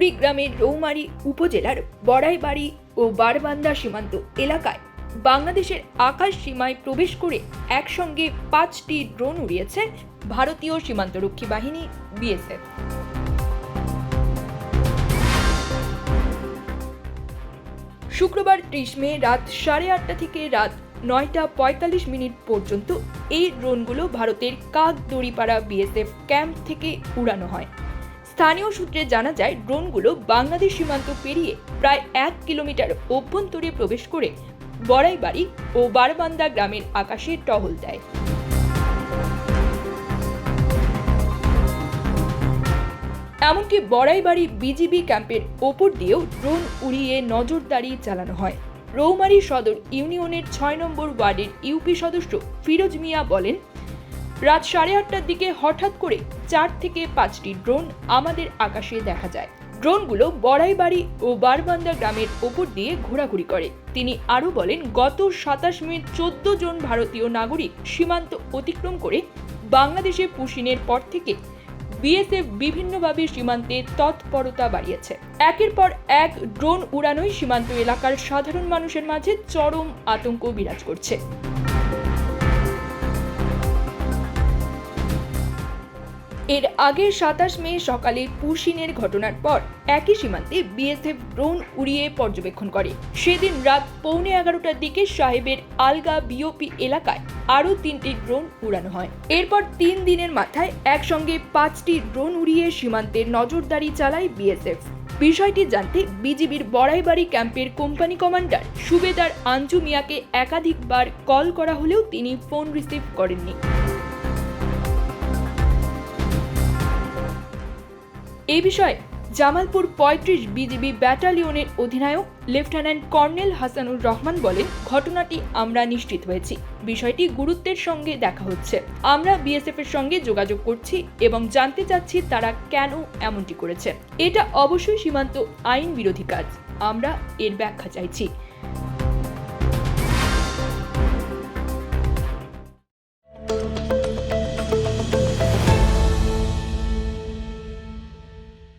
কুড়িগ্রামের রৌমারী উপজেলার বড়াইবাড়ি ও বারবান্দা সীমান্ত এলাকায় বাংলাদেশের আকাশ সীমায় প্রবেশ করে একসঙ্গে পাঁচটি ড্রোন উড়িয়েছে ভারতীয় সীমান্তরক্ষী বাহিনী, বিএসএফ। শুক্রবার ত্রিশ মে রাত সাড়ে আটটা থেকে রাত নয়টা পঁয়তাল্লিশ মিনিট পর্যন্ত এই ড্রোনগুলো ভারতের কাক দড়িপাড়া বিএসএফ ক্যাম্প থেকে উড়ানো হয়। স্থানীয় সূত্রে জানা যায়, ড্রোনগুলো বাংলাদেশ সীমান্ত পেরিয়ে প্রায় এক কিলোমিটার অভ্যন্তরে প্রবেশ করে বড়াইবাড়ি ও বারবান্দা গ্রামের আকাশে টহল দেয়। এমনকি বড়াইবাড়ি বিজিবি ক্যাম্পের ওপর দিয়েও ড্রোন উড়িয়ে নজরদারি চালানো হয়। রৌমারী সদর ইউনিয়নের ছয় নম্বর ওয়ার্ডের ইউপি সদস্য ফিরোজ মিয়া বলেন রাত সাড়ে আটটার দিকে হঠাৎ করে চার থেকে পাঁচটি ড্রোন আমাদের আকাশে দেখা যায়। ড্রোনগুলো বড়াইবাড়ি ও বারবান্দা গ্রামের ওপর দিয়ে ঘোরাঘুরি করে। তিনি আরও বলেন, গত সাতাশ মে চোদ্দ জন ভারতীয় নাগরিক সীমান্ত অতিক্রম করে বাংলাদেশে পুশিনের পর থেকে বিএসএফ বিভিন্নভাবে সীমান্তে তৎপরতা বাড়িয়েছে। একের পর এক ড্রোন উড়ানোই সীমান্ত এলাকার সাধারণ মানুষের মাঝে চরম আতঙ্ক বিরাজ করছে। এর আগে সাতাশ মে সকালে পুশিনের ঘটনার পর একই সীমান্তে বিএসএফ ড্রোন উড়িয়ে পর্যবেক্ষণ করে। সেদিন রাত পৌনে এগারোটার দিকে সাহেবের আলগা বিওপি এলাকায় আরও তিনটি ড্রোন উড়ানো হয়। এরপর তিন দিনের মাথায় একসঙ্গে পাঁচটি ড্রোন উড়িয়ে সীমান্তের নজরদারি চালায় বিএসএফ। বিষয়টি জানতে বিজিবির বড়াইবাড়ি ক্যাম্পের কোম্পানি কমান্ডার সুবেদার আঞ্জু মিয়াকে একাধিকবার কল করা হলেও তিনি ফোন রিসিভ করেননি। এই বিষয়ে জামালপুর পঁয়ত্রিশ বিজিবি ব্যাটালিয়নের অধিনায়ক লেফটেন্যান্ট কর্নেল হাসানুর রহমান বলেন, ঘটনাটি আমরা নিশ্চিত হয়েছি। বিষয়টি গুরুত্বের সঙ্গে দেখা হচ্ছে। আমরা বিএসএফ এর সঙ্গে যোগাযোগ করছি এবং জানতে চাচ্ছি তারা কেন এমনটি করেছে। এটা অবশ্যই সীমান্ত আইন বিরোধী কাজ। আমরা এর ব্যাখ্যা চাইছি।